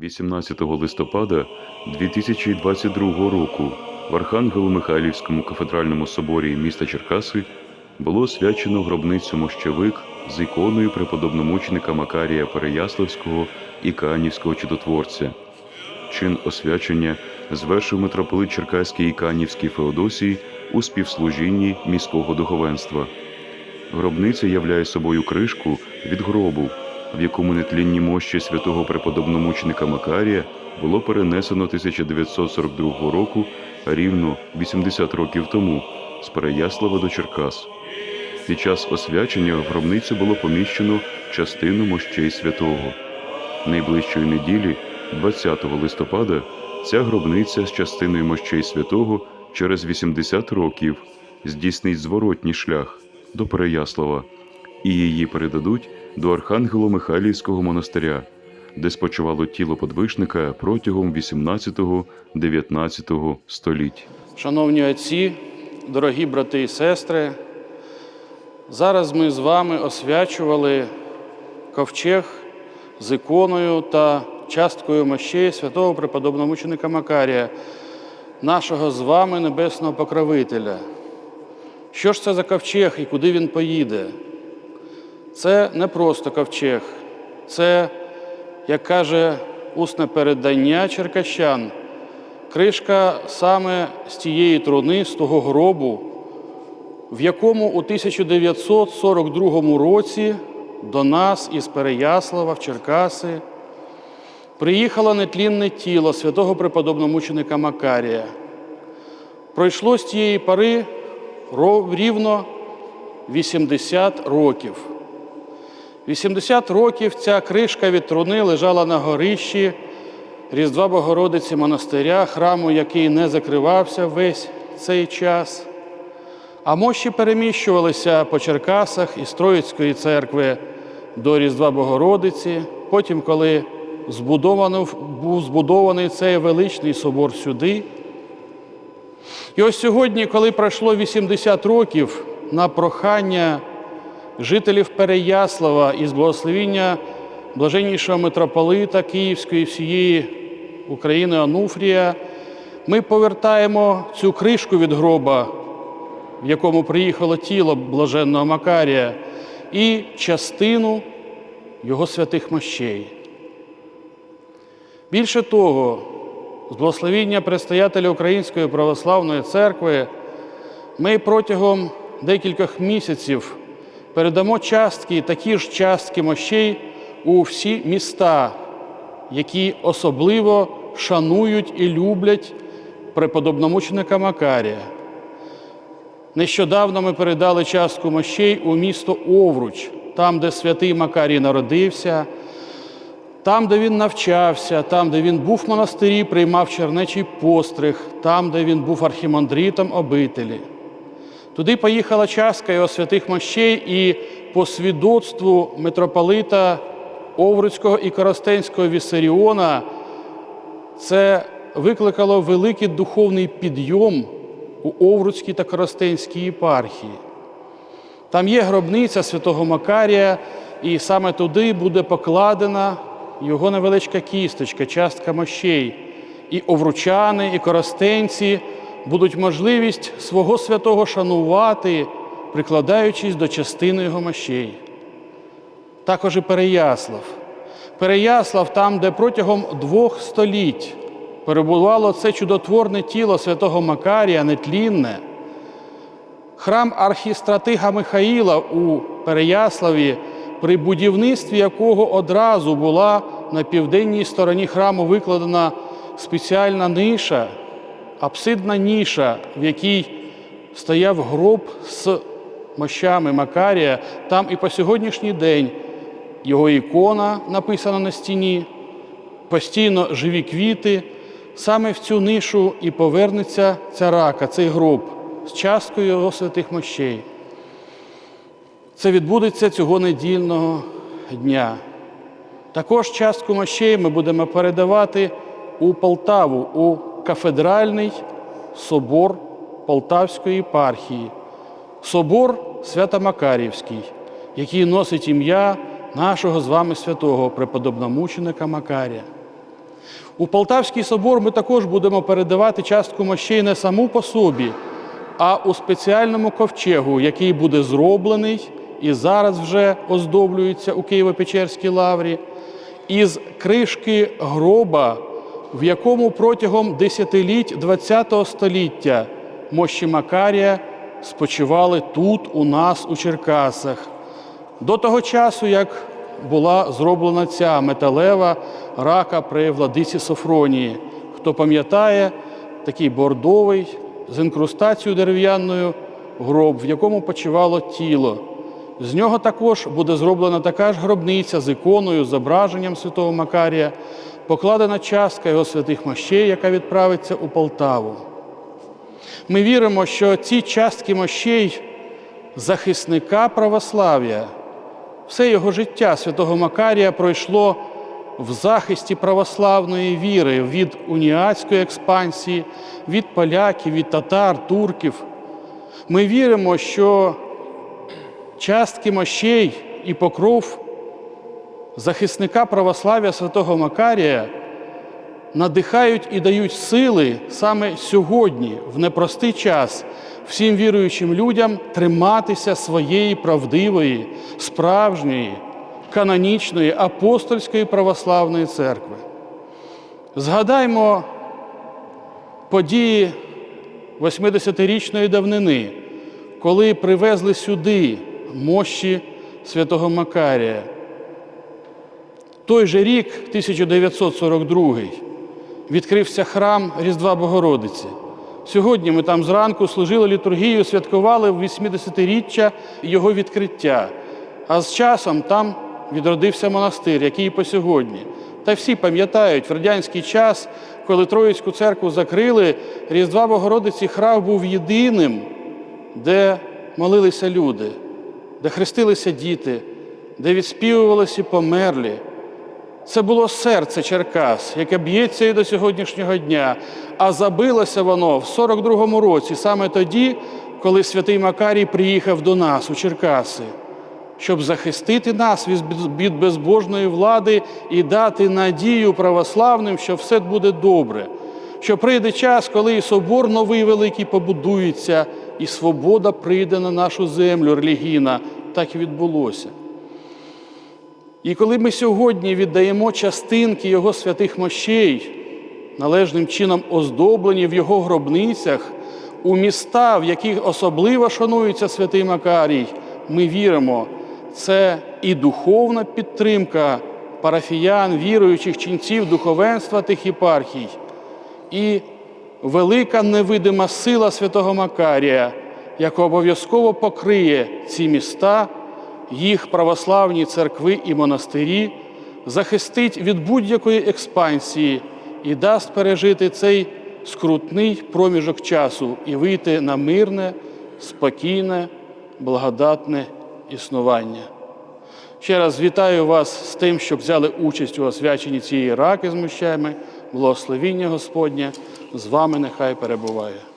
18 листопада 2022 року в Архангело-Михайлівському кафедральному соборі міста Черкаси було освячено гробницю мощовик з іконою преподобномученика Макарія Переяславського і Канівського чудотворця. Чин освячення звершив митрополит Черкаський і Канівський Феодосій у співслужінні міського духовенства. Гробниця являє собою кришку від гробу, в якому нетлінні мощі святого преподобномученика Макарія було перенесено 1942 року рівно 80 років тому з Переяслава до Черкас. Під час освячення в гробницю було поміщено частину мощей святого. Найближчої неділі, 20 листопада, ця гробниця з частиною мощей святого через 80 років здійснить зворотній шлях до Переяслава, і її передадуть до Архангело-Михайлівського монастиря, де спочивало тіло подвижника протягом 18-19 століть. Шановні отці, дорогі брати і сестри, зараз ми з вами освячували ковчег з іконою та часткою мощей святого преподобномученика Макарія, нашого з вами небесного покровителя. Що ж це за ковчег і куди він поїде? Це не просто ковчег, це, як каже усне передання черкащан, кришка саме з тієї труни, з того гробу, в якому у 1942 році до нас із Переяслава в Черкаси приїхало нетлінне тіло святого преподобномученика Макарія. Пройшло з тієї пори ро- рівно 80 років. 80 років ця кришка від труни лежала на горищі Різдва Богородиці монастиря, храму, який не закривався весь цей час. А мощі переміщувалися по Черкасах із Троїцької церкви до Різдва Богородиці. Потім, коли був збудований цей величний собор сюди. І ось сьогодні, коли пройшло 80 років на прохання жителів Переяслава із благословіння блаженнішого митрополита Київської всієї України Онуфрія, ми повертаємо цю кришку від гроба, в якому приїхало тіло блаженного Макарія, і частину його святих мощей. Більше того, з благословіння предстоятеля Української православної церкви ми протягом декількох місяців передамо частки, такі ж частки мощей у всі міста, які особливо шанують і люблять преподобномученика Макарія. Нещодавно ми передали частку мощей у місто Овруч, там, де святий Макарій народився, там, де він навчався, там, де він був в монастирі, приймав чернечий постриг, там, де він був архімандритом обителі. Туди поїхала частка його святих мощей, і по свідоцтву митрополита Овруцького і Коростенського Віссаріона це викликало великий духовний підйом у Овруцькій та Коростенській єпархії. Там є гробниця святого Макарія, і саме туди буде покладена його невеличка кісточка, частка мощей. І овручани, і коростенці будуть можливість свого святого шанувати, прикладаючись до частини його мощей. Також і Переяслав. Переяслав там, де протягом двох століть перебувало це чудотворне тіло святого Макарія, нетлінне. Храм архістратига Михаїла у Переяславі, при будівництві якого одразу була на південній стороні храму викладена спеціальна ниша, апсидна ніша, в якій стояв гроб з мощами Макарія. Там і по сьогоднішній день його ікона написана на стіні, постійно живі квіти. Саме в цю нишу і повернеться ця рака, цей гроб з часткою його святих мощей. Це відбудеться цього недільного дня. Також частку мощей ми будемо передавати у Полтаву, у кафедральний собор Полтавської єпархії, собор Свято-Макарівський, який носить ім'я нашого з вами святого преподобномученика Макарія. У Полтавський собор ми також будемо передавати частку мощей не саму по собі, а у спеціальному ковчегу, який буде зроблений і зараз вже оздоблюється у Києво-Печерській лаврі, із кришки гроба, в якому протягом десятиліть ХХ століття мощі Макарія спочивали тут, у нас, у Черкасах. До того часу, як була зроблена ця металева рака при владиці Софронії. Хто пам'ятає, такий бордовий з інкрустацією дерев'яною гроб, в якому почивало тіло. З нього також буде зроблена така ж гробниця з іконою, зображенням святого Макарія, покладена частка його святих мощей, яка відправиться у Полтаву. Ми віримо, що ці частки мощей захисника православ'я, все його життя святого Макарія пройшло в захисті православної віри від уніатської експансії, від поляків, від татар, турків. Ми віримо, що частки мощей і покров захисника православ'я святого Макарія надихають і дають сили саме сьогодні, в непростий час, всім віруючим людям триматися своєї правдивої, справжньої, канонічної, апостольської православної церкви. Згадаймо події 80-річної давнини, коли привезли сюди мощі святого Макарія. Той же рік, 1942, відкрився храм Різдва Богородиці. Сьогодні ми там зранку служили літургію, святкували 80-річчя його відкриття. А з часом там відродився монастир, який і по сьогодні. Та всі пам'ятають, в радянський час, коли Троїцьку церкву закрили, Різдва Богородиці храм був єдиним, де молилися люди, де хрестилися діти, де відспівувалися померлі. Це було серце Черкас, яке б'ється і до сьогоднішнього дня. А забилося воно в 42-му році, саме тоді, коли святий Макарій приїхав до нас у Черкаси, щоб захистити нас від- безбожної влади і дати надію православним, що все буде добре. Що прийде час, коли і собор новий великий побудується, і свобода прийде на нашу землю релігійна. Так і відбулося. І коли ми сьогодні віддаємо частинки Його святих мощей, належним чином оздоблені в Його гробницях, у міста, в яких особливо шанується святий Макарій, ми віримо, це і духовна підтримка парафіян, віруючих ченців духовенства тих єпархій, і велика невидима сила святого Макарія, яка обов'язково покриє ці міста їх православні церкви і монастирі, захистить від будь-якої експансії і дасть пережити цей скрутний проміжок часу і вийти на мирне, спокійне, благодатне існування. Ще раз вітаю вас з тим, що взяли участь у освяченні цієї раки з мощами. Благословіння Господнє з вами нехай перебуває.